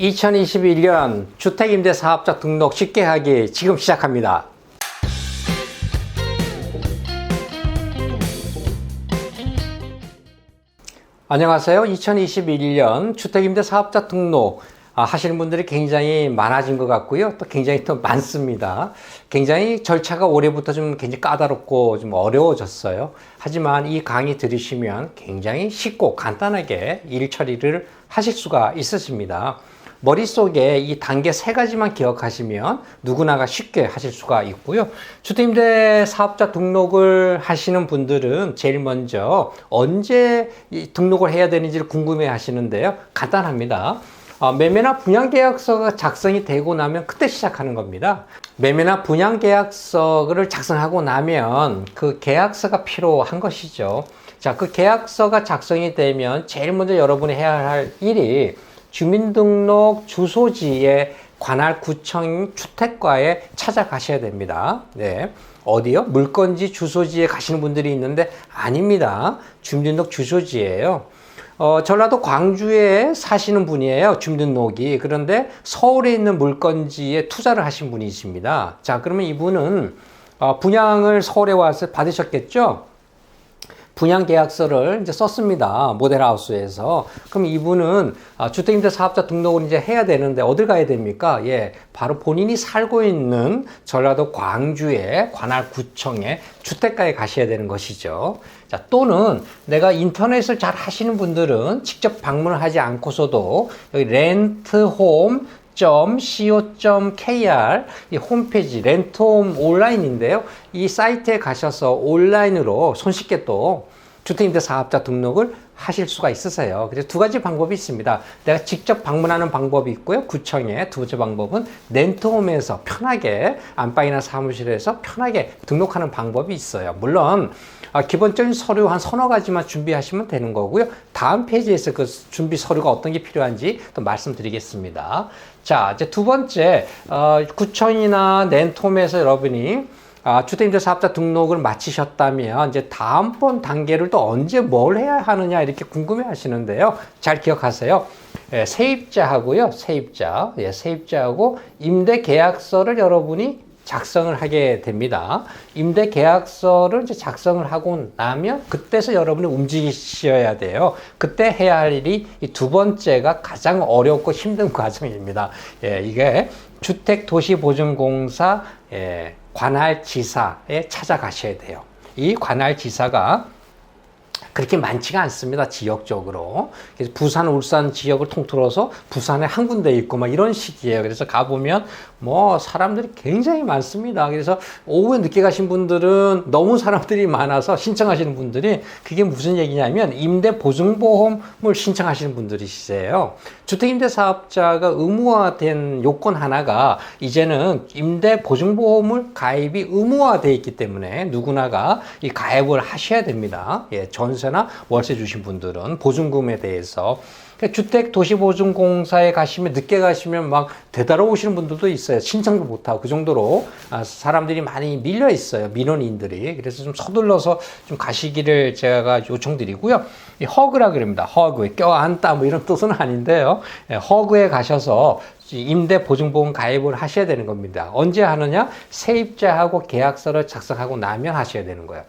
2021년 주택임대사업자 등록 쉽게 하기 지금 시작합니다. 안녕하세요. 2021년 주택임대사업자 등록 아, 하시는 분들이 굉장히 많아진 것 같고요. 또 굉장히 더 많습니다. 굉장히 절차가 올해부터 좀 굉장히 까다롭고 좀 어려워졌어요. 하지만 이 강의 들으시면 굉장히 쉽고 간단하게 일 처리를 하실 수가 있으십니다. 머릿속에 이 단계 세 가지만 기억하시면 누구나가 쉽게 하실 수가 있고요. 주택임대 사업자 등록을 하시는 분들은 제일 먼저 언제 이 등록을 해야 되는지를 궁금해 하시는데요. 간단합니다. 어, 매매나 분양계약서가 작성이 되고 나면 그때 시작하는 겁니다. 매매나 분양계약서를 작성하고 나면 그 계약서가 필요한 것이죠. 자, 그 계약서가 작성이 되면 제일 먼저 여러분이 해야 할 일이 주민등록 주소지에 관할 구청 주택과에 찾아가셔야 됩니다. 네. 어디요? 물건지 주소지에 가시는 분들이 있는데 아닙니다. 주민등록 주소지예요. 어, 전라도 광주에 사시는 분이에요. 주민등록이. 그런데 서울에 있는 물건지에 투자를 하신 분이십니다. 자, 그러면 이분은 어, 분양을 서울에 와서 받으셨겠죠? 분양 계약서를 이제 썼습니다. 모델하우스에서. 그럼 이분은 아, 주택임대 사업자 등록을 이제 해야 되는데 어딜 가야 됩니까? 예, 바로 본인이 살고 있는 전라도 광주의 관할 구청에 주택가에 가셔야 되는 것이죠. 자, 또는 내가 인터넷을 잘 하시는 분들은 직접 방문을 하지 않고서도 여기 렌트홈 co.kr 이 홈페이지 렌트홈 온라인인데요. 이 사이트에 가셔서 온라인으로 손쉽게 또 주택임대 사업자 등록을 하실 수가 있으세요. 그래서 두 가지 방법이 있습니다. 내가 직접 방문하는 방법이 있고요. 구청에 두 번째 방법은 렌트홈에서 편하게 안방이나 사무실에서 편하게 등록하는 방법이 있어요. 물론 아, 기본적인 서류 한 서너 가지만 준비하시면 되는 거고요. 다음 페이지에서 그 준비 서류가 어떤 게 필요한지 또 말씀드리겠습니다. 자, 이제 두 번째 어, 구청이나 렌트홈에서 여러분이 아, 주택임대 사업자 등록을 마치셨다면 이제 다음번 단계를 또 언제 뭘 해야 하느냐 이렇게 궁금해 하시는데요. 잘 기억하세요. 예, 세입자하고요. 세입자. 예, 세입자하고 임대 계약서를 여러분이 작성을 하게 됩니다. 임대 계약서를 이제 작성을 하고 나면 그때서 여러분이 움직이셔야 돼요. 그때 해야 할 일이 이 두 번째가 가장 어렵고 힘든 과정입니다. 예, 이게 주택도시보증공사 예, 관할 지사에 찾아가셔야 돼요. 이 관할 지사가 그렇게 많지가 않습니다. 지역적으로. 그래서 부산, 울산 지역을 통틀어서 부산에 한 군데 있고 막 이런 식이에요. 그래서 가보면 뭐 사람들이 굉장히 많습니다. 그래서 오후에 늦게 가신 분들은 너무 사람들이 많아서 신청하시는 분들이 그게 무슨 얘기냐면 임대 보증보험을 신청하시는 분들이시세요. 주택임대 사업자가 의무화된 요건 하나가 이제는 임대 보증보험을 가입이 의무화되어 있기 때문에 누구나가 이 가입을 하셔야 됩니다. 예, 전 세나 월세 주신 분들은 보증금에 대해서 그러니까 주택 도시보증공사에 가시면 늦게 가시면 막 되돌아오시는 분들도 있어요. 신청도 못하고 그 정도로 아, 사람들이 많이 밀려 있어요. 민원인들이. 그래서 좀 서둘러서 좀 가시기를 제가 요청드리고요. 이 허그라 그럽니다. 허그. 껴안다 뭐 이런 뜻은 아닌데요. 예, 허그에 가셔서 임대 보증보험 가입을 하셔야 되는 겁니다. 언제 하느냐? 세입자하고 계약서를 작성하고 나면 하셔야 되는 거예요.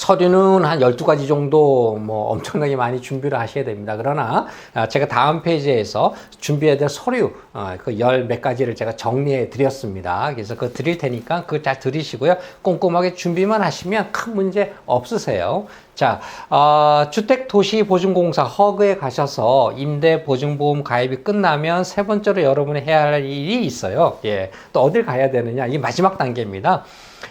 서류는 한 12가지 정도 뭐 엄청나게 많이 준비를 하셔야 됩니다. 그러나 아, 제가 다음 페이지에서 준비해야 될 서류 어, 그열 몇 가지를 제가 정리해 드렸습니다. 그래서 그거 드릴 테니까 그거 잘 들으시고요. 꼼꼼하게 준비만 하시면 큰 문제 없으세요. 자, 어, 주택도시보증공사 허그에 가셔서 임대보증보험 가입이 끝나면 세 번째로 여러분이 해야 할 일이 있어요. 예. 또 어딜 가야 되느냐? 이게 마지막 단계입니다.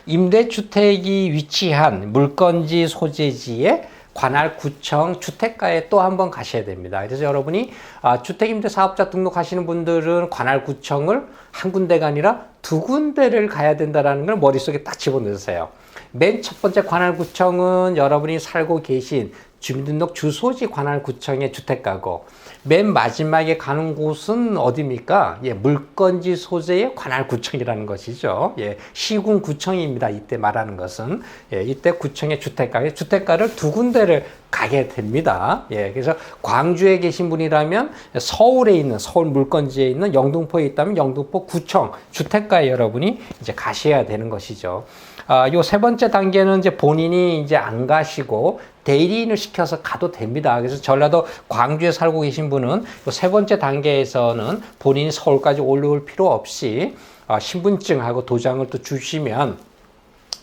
임대주택이 위치한 물건지 소재지에 관할 구청 주택가에 또 한번 가셔야 됩니다. 그래서 여러분이 아, 주택임대 사업자 등록하시는 분들은 관할 구청을 한 군데가 아니라 두 군데를 가야 된다는 걸 머릿속에 딱 집어넣으세요. 맨 첫 번째 관할 구청은 여러분이 살고 계신 주민등록 주소지 관할 구청의 주택가고 맨 마지막에 가는 곳은 어디입니까? 예, 물건지 소재의 관할구청이라는 것이죠. 예, 시군구청입니다. 이때 말하는 것은. 예, 이때 구청의 주택가, 주택가를 두 군데를 가게 됩니다. 예, 그래서 광주에 계신 분이라면 서울에 있는 서울 물건지에 있는 영등포에 있다면 영등포 구청 주택가에 여러분이 이제 가셔야 되는 것이죠. 아, 요 세 번째 단계는 이제 본인이 이제 안 가시고 대리인을 시켜서 가도 됩니다. 그래서 전라도 광주에 살고 계신 분은 요세 번째 단계에서는 본인이 서울까지 올라올 필요 없이 아, 신분증하고 도장을 또 주시면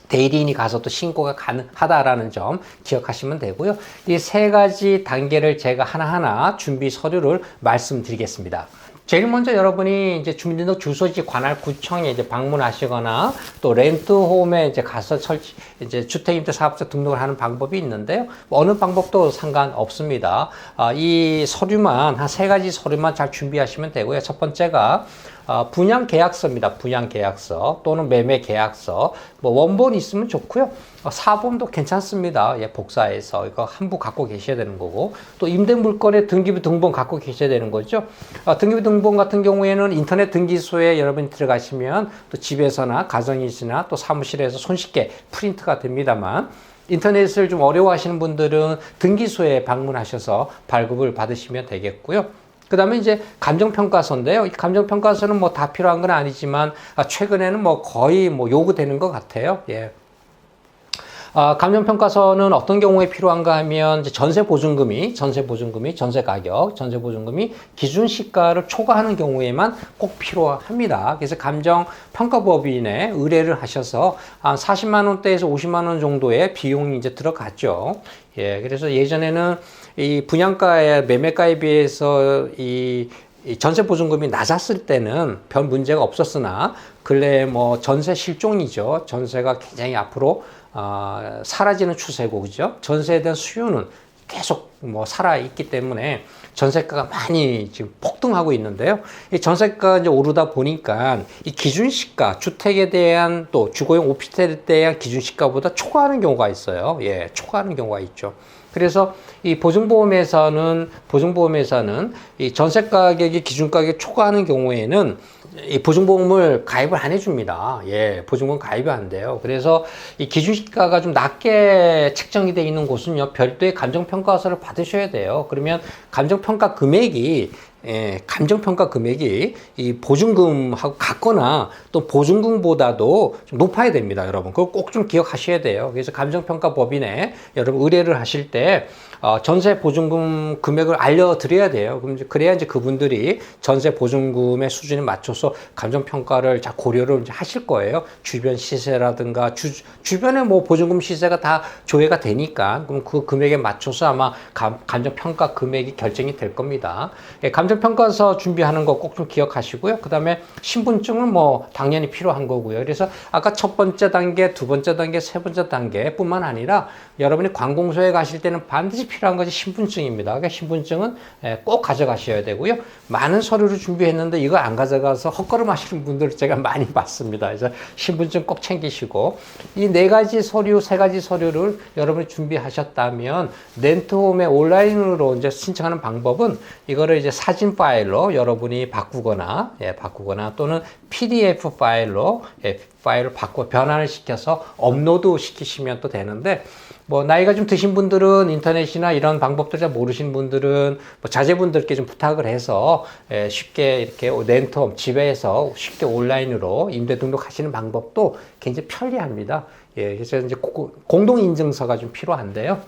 대리인이 가서 또 신고가 가능하다라는 점 기억하시면 되고요. 이 세 가지 단계를 제가 하나하나 준비 서류를 말씀드리겠습니다. 제일 먼저 여러분이 이제 주민등록 주소지 관할 구청에 이제 방문하시거나 또 렌트홈에 이제 가서 설치 이제 주택임대 사업자 등록을 하는 방법이 있는데요. 뭐 어느 방법도 상관없습니다. 아, 이 서류만 한 세 가지 서류만 잘 준비하시면 되고요. 첫 번째가 어, 분양 계약서입니다. 분양 계약서 또는 매매 계약서 뭐 원본 있으면 좋고요. 어, 사본도 괜찮습니다. 예, 복사해서 이거 한부 갖고 계셔야 되는 거고 또 임대 물건의 등기부 등본 갖고 계셔야 되는 거죠. 어, 등기부 등본 같은 경우에는 인터넷 등기소에 여러분이 들어가시면 또 집에서나 가정이시나 또 사무실에서 손쉽게 프린트가 됩니다만 인터넷을 좀 어려워하시는 분들은 등기소에 방문하셔서 발급을 받으시면 되겠고요. 그 다음에 이제 감정평가서인데요. 이 감정평가서는 뭐 다 필요한 건 아니지만, 아, 최근에는 뭐 거의 뭐 요구되는 것 같아요. 예. 아, 감정평가서는 어떤 경우에 필요한가 하면 이제 전세 보증금이, 전세 보증금이, 전세 가격, 전세 보증금이 기준 시가를 초과하는 경우에만 꼭 필요합니다. 그래서 감정평가법인에 의뢰를 하셔서 한 40만 원대에서 50만 원 정도의 비용이 이제 들어갔죠. 예, 그래서 예전에는 이 분양가의 매매가에 비해서 이 전세 보증금이 낮았을 때는 별 문제가 없었으나 근래 뭐 전세 실종이죠. 전세가 굉장히 앞으로 어, 사라지는 추세고 그죠? 전세에 대한 수요는 계속 뭐 살아 있기 때문에 전세가가 많이 지금 폭등하고 있는데요. 이 전세가가 이제 오르다 보니까 이 기준 시가 주택에 대한 또 주거용 오피스텔에 대한 기준 시가보다 초과하는 경우가 있어요. 예, 초과하는 경우가 있죠. 그래서 이 보증보험에서는 보증보험에서는 이 전세 가격이 기준 가격 초과하는 경우에는 이 보증보험을 가입을 안 해줍니다. 예, 보증보험 가입이 안 돼요. 그래서 이 기준시가가 좀 낮게 책정이 되어 있는 곳은요, 별도의 감정평가서를 받으셔야 돼요. 그러면 감정평가 금액이 예, 감정평가 금액이 이 보증금하고 같거나 또 보증금보다도 좀 높아야 됩니다, 여러분. 그걸 꼭좀 기억하셔야 돼요. 그래서 감정평가 법인에 여러분 의뢰를 하실 때 어, 전세 보증금 금액을 알려드려야 돼요. 그럼 이제 그래야 이제 그분들이 전세 보증금의 수준에 맞춰서 감정평가를 자 고려를 이제 하실 거예요. 주변 시세라든가 주, 주변에 뭐 보증금 시세가 다 조회가 되니까 그럼 그 금액에 맞춰서 아마 감, 감정평가 금액이 결정이 될 겁니다. 예, 감정평가서 준비하는 거 꼭 좀 기억하시고요. 그 다음에 신분증은 뭐 당연히 필요한 거고요. 그래서 아까 첫 번째 단계, 두 번째 단계, 세 번째 단계뿐만 아니라 여러분이 관공서에 가실 때는 반드시 필요한 것이 신분증입니다. 그러니까 신분증은 예, 꼭 가져가셔야 되고요. 많은 서류를 준비했는데 이거 안 가져가서 헛걸음 하시는 분들 제가 많이 봤습니다. 그래서 신분증 꼭 챙기시고 이 네 가지 서류, 세 가지 서류를 여러분이 준비하셨다면 렌트홈에 온라인으로 이제 신청하는 방법은 이거를 이제 사진 파일로 여러분이 바꾸거나 예, 바꾸거나 또는 PDF 파일로 예, 파일을 바꿔 변환을 시켜서 업로드 시키시면 또 되는데 뭐 나이가 좀 드신 분들은 인터넷이나 이런 방법들 잘 모르신 분들은 뭐 자제분들께 좀 부탁을 해서 예, 쉽게 이렇게 렌텀 집에서 쉽게 온라인으로 임대 등록하시는 방법도 굉장히 편리합니다. 예, 그래서 이제 공동 인증서가 좀 필요한데요.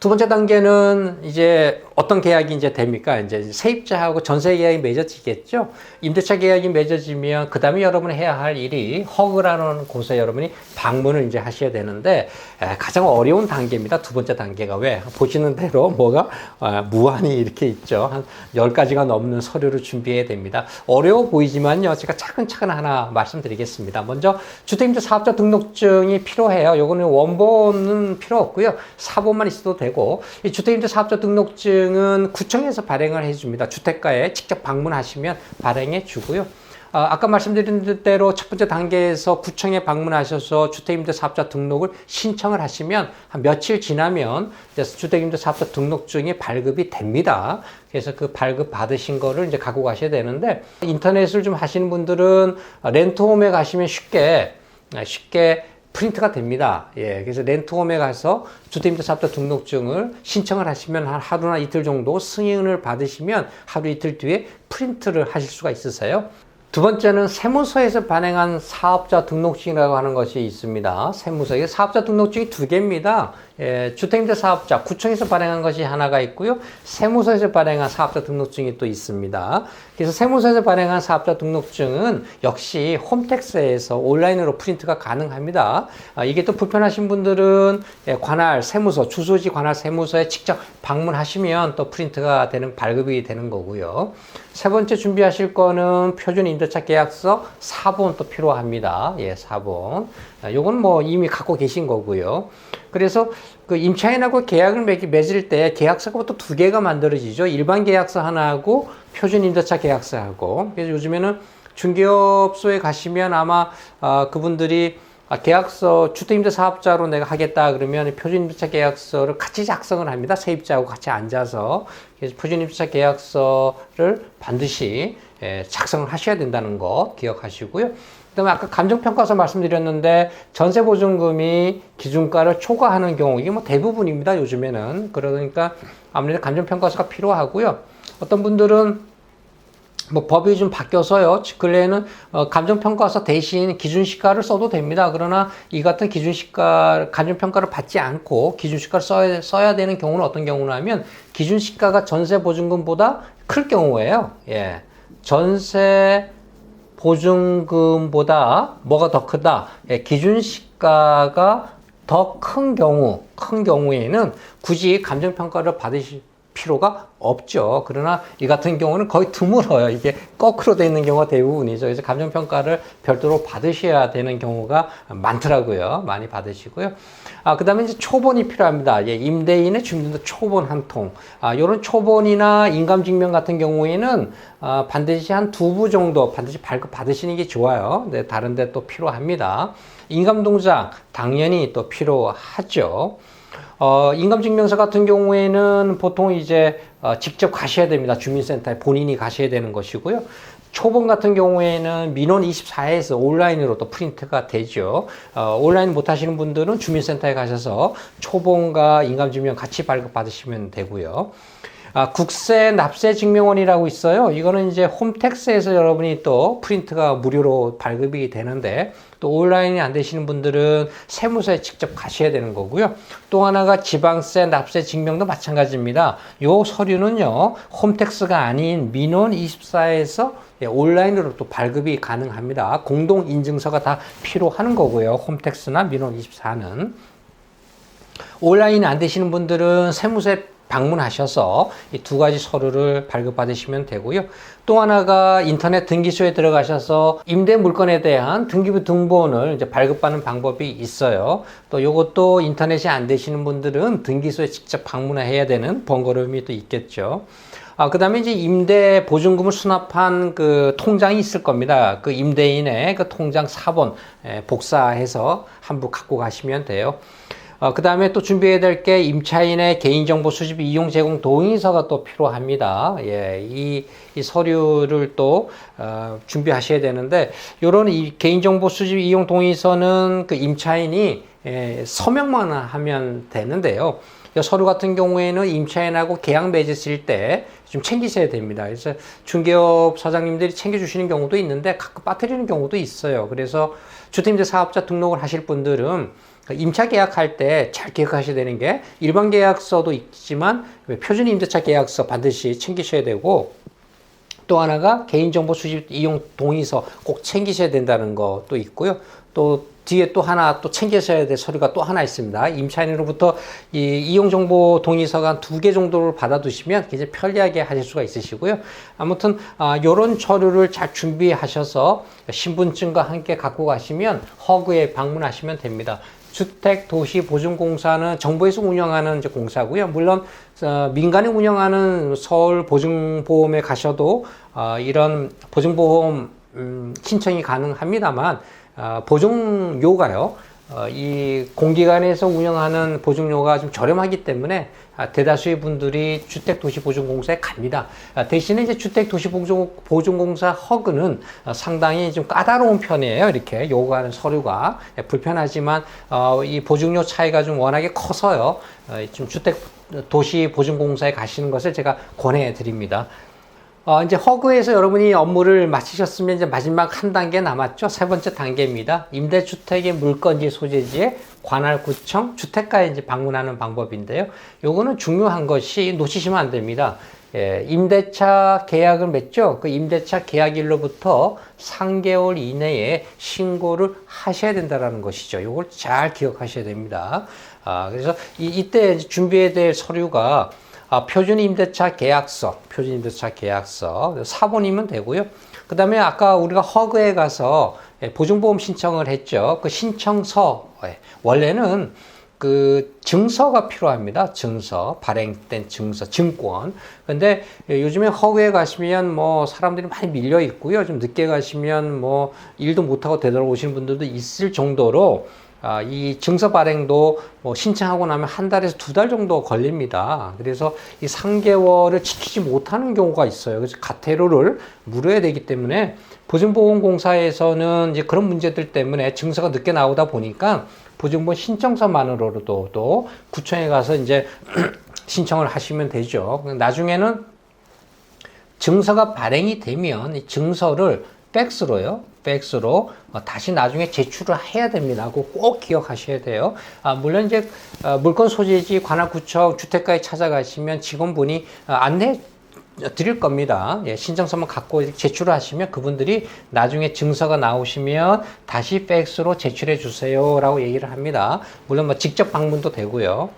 두 번째 단계는 이제 어떤 계약이 이제 됩니까? 이제 세입자하고 전세 계약이 맺어지겠죠? 임대차 계약이 맺어지면 그 다음에 여러분이 해야 할 일이 허그라는 곳에 여러분이 방문을 이제 하셔야 되는데 가장 어려운 단계입니다. 두 번째 단계가 왜? 보시는 대로 뭐가 아, 무한히 이렇게 있죠. 한 10가지가 넘는 서류를 준비해야 됩니다. 어려워 보이지만요. 제가 차근차근 하나 말씀드리겠습니다. 먼저 주택임대 사업자 등록증이 필요해요. 요거는 원본은 필요 없고요. 사본만 있어도 되고 이 주택임대 사업자 등록증 은 구청에서 발행을 해줍니다. 주택가에 직접 방문하시면 발행해 주고요. 아, 아까 말씀드린 대로 첫 번째 단계에서 구청에 방문하셔서 주택임대 사업자 등록을 신청을 하시면 한 며칠 지나면 이제 주택임대 사업자 등록증이 발급이 됩니다. 그래서 그 발급 받으신 거를 이제 갖고 가셔야 되는데 인터넷을 좀 하시는 분들은 렌트홈에 가시면 쉽게 쉽게 프린트가 됩니다. 예, 그래서 렌트홈에 가서 주택임대 사업자 등록증을 신청을 하시면 한 하루나 이틀 정도 승인을 받으시면 하루 이틀 뒤에 프린트를 하실 수가 있으세요. 두 번째는 세무서에서 발행한 사업자 등록증이라고 하는 것이 있습니다. 세무서에 사업자 등록증이 두 개입니다. 예, 주택임대 사업자 구청에서 발행한 것이 하나가 있고요. 세무서에서 발행한 사업자 등록증이 또 있습니다. 그래서 세무서에서 발행한 사업자 등록증은 역시 홈택스에서 온라인으로 프린트가 가능합니다. 아, 이게 또 불편하신 분들은 예, 관할 세무서 주소지 관할 세무서에 직접 방문하시면 또 프린트가 되는 발급이 되는 거고요. 세 번째 준비하실 거는 표준 임대차 계약서 4번 또 필요합니다. 예, 4번. 아, 요건 뭐 이미 갖고 계신 거고요. 그래서 그 임차인하고 계약을 맺, 맺을 때 계약서가 또두 개가 만들어지죠. 일반 계약서 하나하고 표준 임대차 계약서하고. 그래서 요즘에는 중개업소에 가시면 아마 아, 그분들이 아, 계약서 주택임대 사업자로 내가 하겠다 그러면 표준임대차 계약서를 같이 작성을 합니다. 세입자하고 같이 앉아서 그래서 표준임대차 계약서를 반드시 예, 작성을 하셔야 된다는 거 기억하시고요. 그다음에 아까 감정평가서 말씀드렸는데 전세 보증금이 기준가를 초과하는 경우 이게 뭐 대부분입니다. 요즘에는 그러니까 아무래도 감정평가서가 필요하고요. 어떤 분들은 뭐 법이 좀 바뀌어서요. 근래에는 어, 감정평가서 대신 기준시가를 써도 됩니다. 그러나 이 같은 기준시가, 감정평가를 받지 않고 기준시가를 써야, 써야 되는 경우는 어떤 경우냐면 기준시가가 전세보증금보다 클 경우예요. 예. 전세 보증금보다 뭐가 더 크다? 예, 기준 시가가 더 큰 경우, 큰 경우에는 굳이 감정평가를 받으실 필요가 없죠. 그러나 이 같은 경우는 거의 드물어요. 이게 거꾸로 되어 있는 경우가 대부분이죠. 그래서 감정평가를 별도로 받으셔야 되는 경우가 많더라고요. 많이 받으시고요. 아, 그 다음에 이제 초본이 필요합니다. 예, 임대인의 주민등록 초본 한 통. 아, 요런 초본이나 인감증명 같은 경우에는 아, 반드시 한 두 부 정도 반드시 발급 받으시는 게 좋아요. 네, 다른데 또 필요합니다. 인감동장 당연히 또 필요하죠. 어, 인감증명서 같은 경우에는 보통 이제 어, 직접 가셔야 됩니다. 주민센터에 본인이 가셔야 되는 것이고요. 초본 같은 경우에는 민원 24에서 온라인으로 또 프린트가 되죠. 어, 온라인 못 하시는 분들은 주민센터에 가셔서 초본과 인감증명 같이 발급받으시면 되고요. 아, 국세 납세 증명원이라고 있어요. 이거는 이제 홈택스에서 여러분이 또 프린트가 무료로 발급이 되는데 또 온라인이 안 되시는 분들은 세무서에 직접 가셔야 되는 거고요. 또 하나가 지방세 납세 증명도 마찬가지입니다. 요 서류는요. 홈택스가 아닌 민원 24에서 예, 온라인으로 또 발급이 가능합니다. 공동 인증서가 다 필요하는 거고요. 홈택스나 민원 24는 온라인이 안 되시는 분들은 세무서에 방문하셔서 이 두 가지 서류를 발급받으시면 되고요. 또 하나가 인터넷 등기소에 들어가셔서 임대 물건에 대한 등기부 등본을 이제 발급받는 방법이 있어요. 또 이것도 인터넷이 안 되시는 분들은 등기소에 직접 방문해야 되는 번거로움이 또 있겠죠. 아, 그 다음에 이제 임대 보증금을 수납한 그 통장이 있을 겁니다. 그 임대인의 그 통장 4번 복사해서 한부 갖고 가시면 돼요. 어, 그 다음에 또 준비해야 될 게 임차인의 개인정보 수집 이용 제공 동의서가 또 필요합니다. 예, 이, 이 서류를 또 어, 준비하셔야 되는데 요런 이 개인정보 수집 이용 동의서는 그 임차인이 예, 서명만 하면 되는데요. 서류 같은 경우에는 임차인하고 계약 맺으실 때 좀 챙기셔야 됩니다. 그래서 중개업 사장님들이 챙겨주시는 경우도 있는데 가끔 빠뜨리는 경우도 있어요. 그래서 주택임대 사업자 등록을 하실 분들은 그러니까 임차 계약할 때 잘 기억하셔야 되는 게 일반 계약서도 있지만 표준 임대차 계약서 반드시 챙기셔야 되고 또 하나가 개인정보 수집 이용 동의서 꼭 챙기셔야 된다는 것도 있고요. 또 뒤에 또 하나 또 챙기셔야 될 서류가 또 하나 있습니다. 임차인으로부터 이 이용정보 동의서가 한두개 정도를 받아두시면 굉장히 편리하게 하실 수가 있으시고요. 아무튼 아, 이런 서류를 잘 준비하셔서 신분증과 함께 갖고 가시면 허그에 방문하시면 됩니다. 주택 도시 보증공사는 정부에서 운영하는 이제 공사고요. 물론 어, 민간이 운영하는 서울 보증보험에 가셔도 어, 이런 보증보험 음, 신청이 가능합니다만 어, 보증료가요. 어, 이 공기관에서 운영하는 보증료가 좀 저렴하기 때문에 아, 대다수의 분들이 주택도시보증공사에 갑니다. 아, 대신에 이제 주택도시보증공사 허그는 어, 상당히 좀 까다로운 편이에요. 이렇게 요구하는 서류가 예, 불편하지만 어, 이 보증료 차이가 좀 워낙에 커서요. 어, 좀 주택 도시보증공사에 가시는 것을 제가 권해 드립니다. 어, 이제 허그에서 여러분이 업무를 마치셨으면 이제 마지막 한 단계 남았죠. 세 번째 단계입니다. 임대주택의 물건지 소재지에 관할구청 주택가에 이제 방문하는 방법인데요. 요거는 중요한 것이 놓치시면 안 됩니다. 예, 임대차 계약을 맺죠. 그 임대차 계약일로부터 3개월 이내에 신고를 하셔야 된다는 것이죠. 요걸 잘 기억하셔야 됩니다. 아, 그래서 이, 이때 준비해야 될 서류가 아, 표준 임대차 계약서, 표준 임대차 계약서, 사본이면 되고요. 그 다음에 아까 우리가 허그에 가서 예, 보증보험 신청을 했죠. 그 신청서, 예, 원래는 그 증서가 필요합니다. 증서, 발행된 증서, 증권. 근데 요즘에 허그에 가시면 뭐 사람들이 많이 밀려 있고요. 좀 늦게 가시면 뭐 일도 못하고 되돌아오시는 분들도 있을 정도로 아, 이 증서 발행도 뭐 신청하고 나면 한 달에서 두 달 정도 걸립니다. 그래서 이 3개월을 지키지 못하는 경우가 있어요. 그래서 가태료를 물어야 되기 때문에 보증보험공사에서는 이제 그런 문제들 때문에 증서가 늦게 나오다 보니까 보증보험 신청서만으로도 또 구청에 가서 이제 신청을 하시면 되죠. 나중에는 증서가 발행이 되면 이 증서를 팩스로요. 팩스로 어, 다시 나중에 제출을 해야 됩니다. 꼭 기억하셔야 돼요. 아, 물론 이제 어, 물건 소재지 관할구청 주택가에 찾아가시면 직원분이 어, 안내 드릴 겁니다. 예, 신청서만 갖고 제출을 하시면 그분들이 나중에 증서가 나오시면 다시 팩스로 제출해 주세요라고 얘기를 합니다. 물론 뭐 직접 방문도 되고요.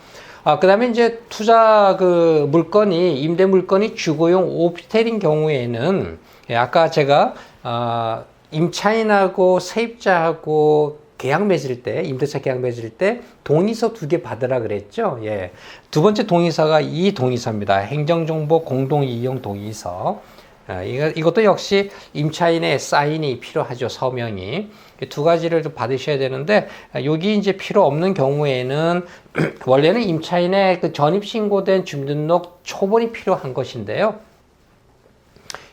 아, 그 다음에 이제 투자 그 물건이, 임대 물건이 주거용 오피텔인 경우에는, 예, 아까 제가, 아, 임차인하고 세입자하고 계약 맺을 때, 임대차 계약 맺을 때 동의서 두 개 받으라 그랬죠. 예. 두 번째 동의서가 이 동의서입니다. 행정정보 공동이용 동의서. 아, 이것도 역시 임차인의 사인이 필요하죠. 서명이. 두 가지를 좀 받으셔야 되는데, 아, 여기 이제 필요 없는 경우에는 원래는 임차인의 그 전입 신고된 주민등록 초본이 필요한 것인데요.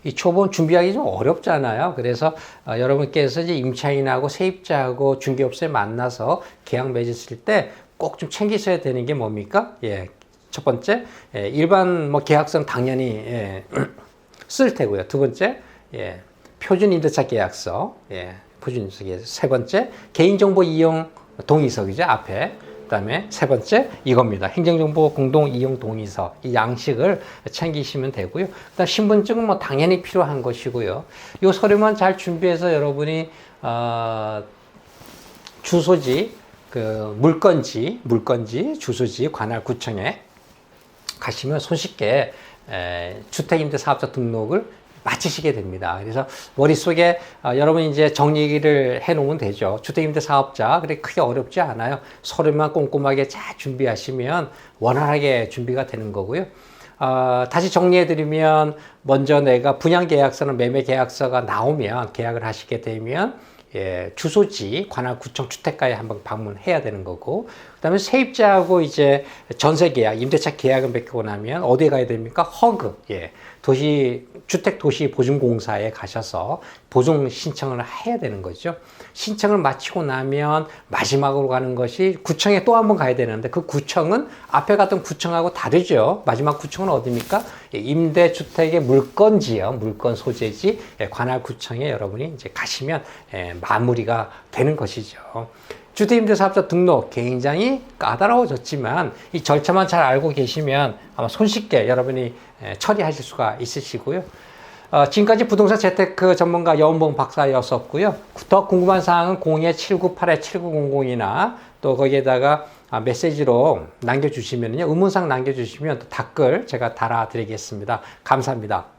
이 초본 준비하기 좀 어렵잖아요. 그래서 어, 여러분께서 이제 임차인하고 세입자하고 중개업소에 만나서 계약 맺으실 때 꼭 좀 챙기셔야 되는 게 뭡니까? 예. 첫 번째, 예, 일반 뭐 계약서는 당연히 예, 쓸 테고요. 두 번째, 예, 표준 임대차 계약서, 예, 표준 임대차 계약서. 세 번째, 개인정보 이용 동의서이죠 앞에. 그다음에 세 번째 이겁니다. 행정정보 공동 이용 동의서 이 양식을 챙기시면 되고요. 그다음 신분증은 뭐 당연히 필요한 것이고요. 이 서류만 잘 준비해서 여러분이 어, 주소지 그 물건지 물건지 주소지 관할 구청에 가시면 손쉽게 에, 주택임대사업자 등록을 마치시게 됩니다. 그래서 머릿속에 어, 여러분이 이제 정리를 해 놓으면 되죠. 주택임대 사업자. 그래 크게 어렵지 않아요. 서류만 꼼꼼하게 잘 준비하시면 원활하게 준비가 되는 거고요. 어, 다시 정리해 드리면 먼저 내가 분양 계약서나 매매 계약서가 나오면 계약을 하시게 되면 예, 주소지 관할구청 주택가에 한번 방문해야 되는 거고 그다음에 세입자하고 이제 전세 계약, 임대차 계약을 맺고 나면 어디에 가야 됩니까? 허그, 예, 도시 주택 도시 보증공사에 가셔서 보증 신청을 해야 되는 거죠. 신청을 마치고 나면 마지막으로 가는 것이 구청에 또 한 번 가야 되는데 그 구청은 앞에 갔던 구청하고 다르죠. 마지막 구청은 어디입니까? 예, 임대주택의 물건지요. 물건 소재지 예, 관할 구청에 여러분이 이제 가시면 예, 마무리가 되는 것이죠. 주택임대사업자 등록 굉장히 까다로워졌지만 이 절차만 잘 알고 계시면 아마 손쉽게 여러분이 처리하실 수가 있으시고요. 어, 지금까지 부동산 재테크 전문가 여운봉 박사였었고요. 더 궁금한 사항은 02-798-7900이나 또 거기에다가 아, 메시지로 남겨주시면요. 의문사항 남겨주시면 댓글 제가 달아드리겠습니다. 감사합니다.